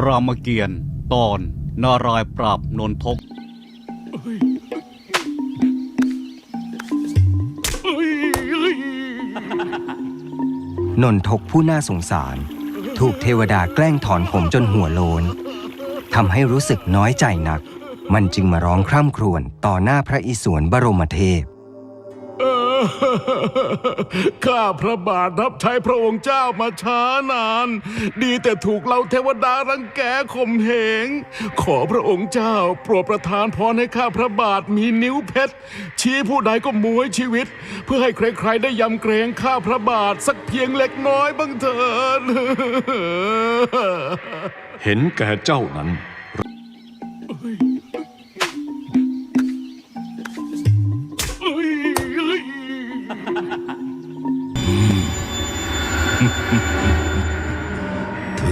รามเกียรติ์ตอนนารายปราบนนทก นนทกผู้น่าสงสาร ถูกเทวดาแกล้งถอนผมจนหัวโลนทำให้รู้สึกน้อยใจหนัก มันจึงมาร้องคร่ำครวญต่อหน้าพระอิศวรบรมเทพ ข้าพระบาทรับใช้พระองค์เจ้ามาช้านาน ดีแต่ถูกเราเทวดารังแกข่มเหง ขอพระองค์เจ้าโปรดประทานพรให้ข้าพระบาทมีนิ้วเพชร ชี้ผู้ใดก็มวยชีวิต เพื่อให้ใครๆได้ยำเกรงข้าพระบาทสักเพียงเล็กน้อยบ้างเถิดเห็นแก่เจ้านั้น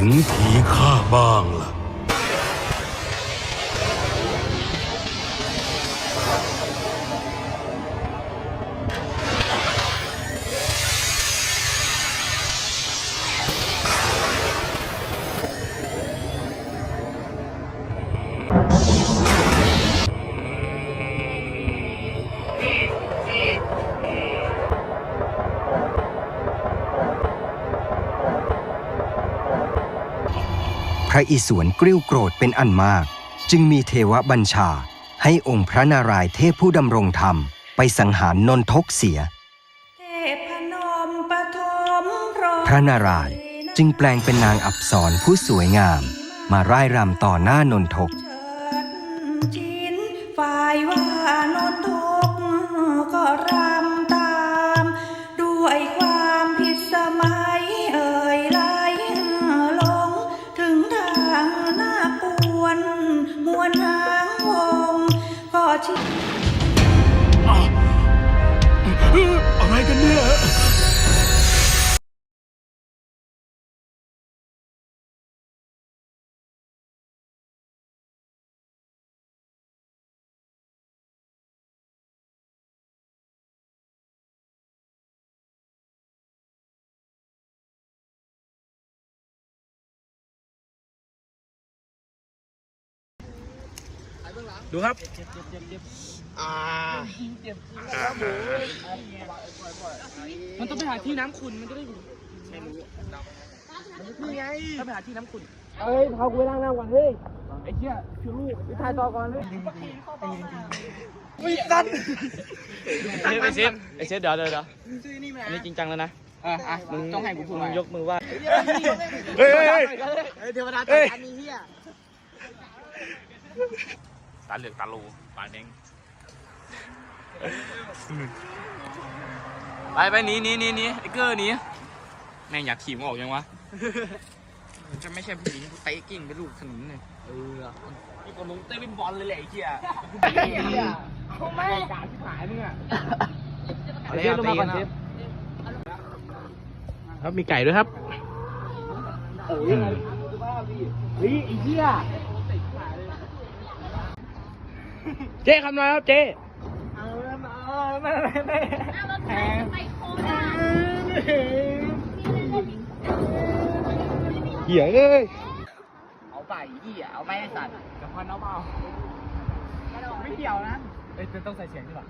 ถึงทีข้า พระอิศวรกริ้วโกรธเป็นอันมาก จึงมีเทวบัญชาให้องค์พระนารายณ์เทพผู้ดำรงธรรม ไปสังหารนนทกเสีย เทพนมปฐมรมพระนารายณ์จึงแปลงเป็นนางอับสรผู้สวยงาม มาร่ายรำต่อหน้านนทกเชิดชินฝ่ายว่านนทกก็รำตาม ด้วยความผิดสมัยเอ่ย ชิ อะไรกันเนี่ย ดูครับมันต้องไปหาที่น้ำขุนมันจะได้อยู่ไม่รู้นี่ไงต้องไปหาที่น้ำขุนเอ้ยพากูไปล้างน้ำก่อนเฮ้ยไอ้เหี้ยคือลูกไปถ่ายต่อก่อนเลยวิสันไอเซฟไอเซฟเดี๋ยวเดี๋ยวเดี๋ยวอันนี้จริงจังแล้วนะอะอะมึงต้องให้กูพูดมึงยกมือไหว่าเฮ้ยเฮ้ยเฮ้ยเฮ้ยเทวดาจัดการนี้เหี้ย ตาเหลือกตาลูปาเด้งไปไปหนีหนีหนีหนีไอ้เกอร์หนีแม่งอยากขี่มึงออกยังวะจะไม่ใช่ผู้หญิงกูเตะกิ่งไปลูกถนนเลยเออนี่คนมึงเต้นเป็นบอลเลยแหละไอ้เหี้ยเขาไม่กาที่หายมึงอะเซฟลงมาก่อนเซฟครับมีไก่ด้วยครับเฮ้ยไอ้เหี้ย เจ๊คำน้อยครับเจ๊เหี้ยเอ้ยเอาไปเหี้ยเอาไม่ให้สัตว์กับพันเอาเปล่าไม่เกี่ยวนะเอ้ยต้องใส่เสียงด้วยหรอ